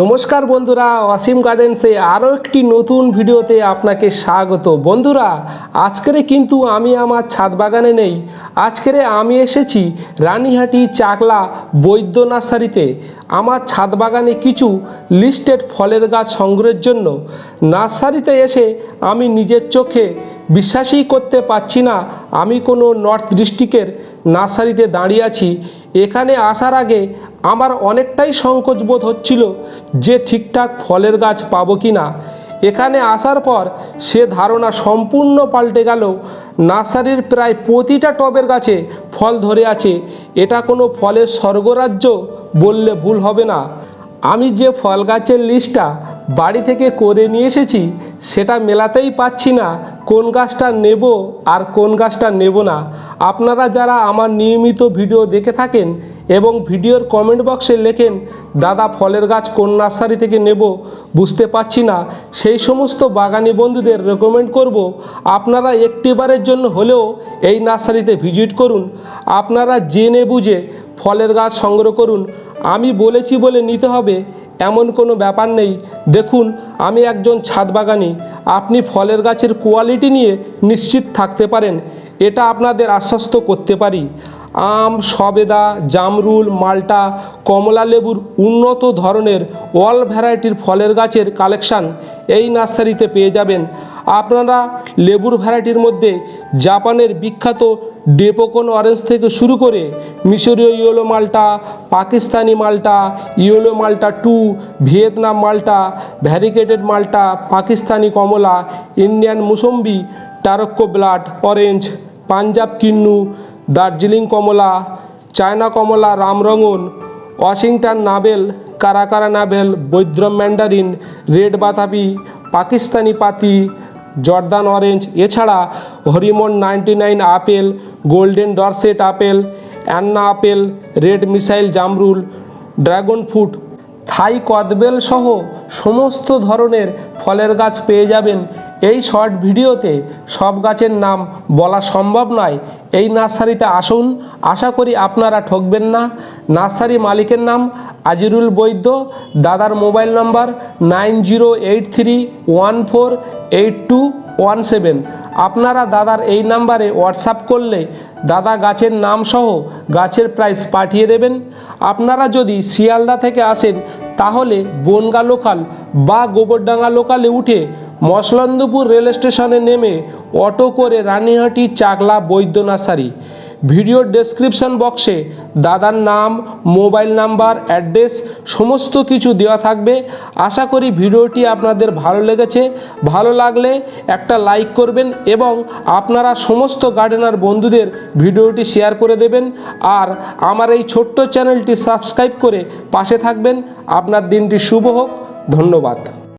নমস্কার বন্ধুরা, অসীম গার্ডেন্সে আরও একটি নতুন ভিডিওতে আপনাকে স্বাগত। বন্ধুরা, আজকেরে কিন্তু আমি আমার ছাদ বাগানে নেই। আজকেরে আমি এসেছি রানীহাটি চাকলা বৈদ্য নার্সারিতে। আমার ছাদ বাগানে কিছু লিস্টেড ফলের গাছ সংগ্রহের জন্য। নার্সারিতে এসে আমি নিজের চোখে বিশ্বাসই করতে পারছি না। আমি কোনো নর্থ ডিস্ট্রিক্টের নার্সারিতে দাঁড়িয়ে আছি। এখানে আসার আগে আমার অনেকটাই সংকোচ বোধ হচ্ছিল যে ঠিকঠাক ফলের গাছ পাবো কি না এখানে আসার পর সে ধারণা সম্পূর্ণ পাল্টে গেল। নার্সারির প্রায় প্রতিটা টবের গাছে ফল ধরে আছে। এটা কোনো ফলের স্বর্গরাজ্য বললে ভুল হবে না। আমি যে ফল গাছের লিস্টটা বাড়ি থেকে করে নিয়ে এসেছি, সেটা মেলাতেই পাচ্ছি না, কোন গাছটা নেব আর কোন গাছটা নেব না। আপনারা যারা আমার নিয়মিত ভিডিও দেখে থাকেন এবং ভিডিওর কমেন্ট বক্সে লেখেন, দাদা ফলের গাছ কোন নার্সারি থেকে নেব? বুঝতে পারছি না। সেই সমস্ত বাগানি বন্ধুদের রেকমেন্ড করব, আপনারা একটিবারের জন্য হলেও এই নার্সারিতে ভিজিট করুন। আপনারা জেনে বুঝে ফলের গাছ সংগ্রহ করুন। আমি বলেছি বলে নিতে হবে, এমন কোনো ব্যাপার নেই। দেখুন, আমি একজন ছাদ বাগানি। আপনি ফলের গাছের কোয়ালিটি নিয়ে নিশ্চিত থাকতে পারেন। এটা আপনাদের আশ্বস্ত করতে পারি। আম, সবেদা, জামরুল, মাল্টা, কমলা লেবুর উন্নত ধরনের অল ভ্যারাইটির ফলের গাছের কালেকশান এই নার্সারিতে পেয়ে যাবেন। আপনারা লেবুর ভ্যারাইটির মধ্যে জাপানের বিখ্যাত ডেপোকন অরেঞ্জ থেকে শুরু করে মিশরীয় ইয়েলো মাল্টা, পাকিস্তানি মাল্টা, yellow Malta to Vietnam Malta variegated Malta, Pakistani Kamala, Indian mosambi Tarocco blood orange Punjab kinnow Darjeeling Kamala, China কমলা রামরঙন Washington navel, Cara Cara navel বৈদ্রম mandarin, red বাতাবি পাকিস্তানি পাতি, জর্দান অরেঞ্জ, এছাড়া Hariman ninety nine apple, golden Dorset apple, Anna apple, red missile জামরুল, dragon fruit, Thai কদবেল সহ সমস্ত ধরনের ফলের গাছ পেয়ে যাবেন এই শর্ট ভিডিওতে সব গাছের নাম বলা সম্ভব নয়। এই নার্সারিতে আসুন। আশা করি আপনারা ঠকবেন না। নার্সারি মালিকের নাম আজিরুল বৈদ্য। দাদার mobile number nine zero eight three one four eight two one seven. আপনারা দাদার এই নাম্বারে হোয়াটসঅ্যাপ করলে দাদা গাছের নামসহ গাছের প্রাইস পাঠিয়ে দেবেন। আপনারা যদি শিয়ালদা থেকে আসেন, তাহলে বনগা লোকাল বা গোবরডাঙ্গা লোকালে উঠে মসলন্দপুর রেল স্টেশনে নেমে অটো করে রানীহাটি চাকলা বৈদ্য নার্সারি ভিডিওর ডেসক্রিপশন বক্সে দাদার নাম মোবাইল নাম্বার অ্যাড্রেস সমস্ত কিছু দেওয়া থাকবে। আশা করি ভিডিওটি আপনাদের ভালো লেগেছে। ভালো লাগলে একটা লাইক করবেন এবং আপনারা সমস্ত গার্ডেনার বন্ধুদের ভিডিওটি শেয়ার করে দেবেন। আর আমার এই ছোট্ট চ্যানেলটি সাবস্ক্রাইব করে পাশে থাকবেন। আপনার দিনটি শুভ হোক। ধন্যবাদ।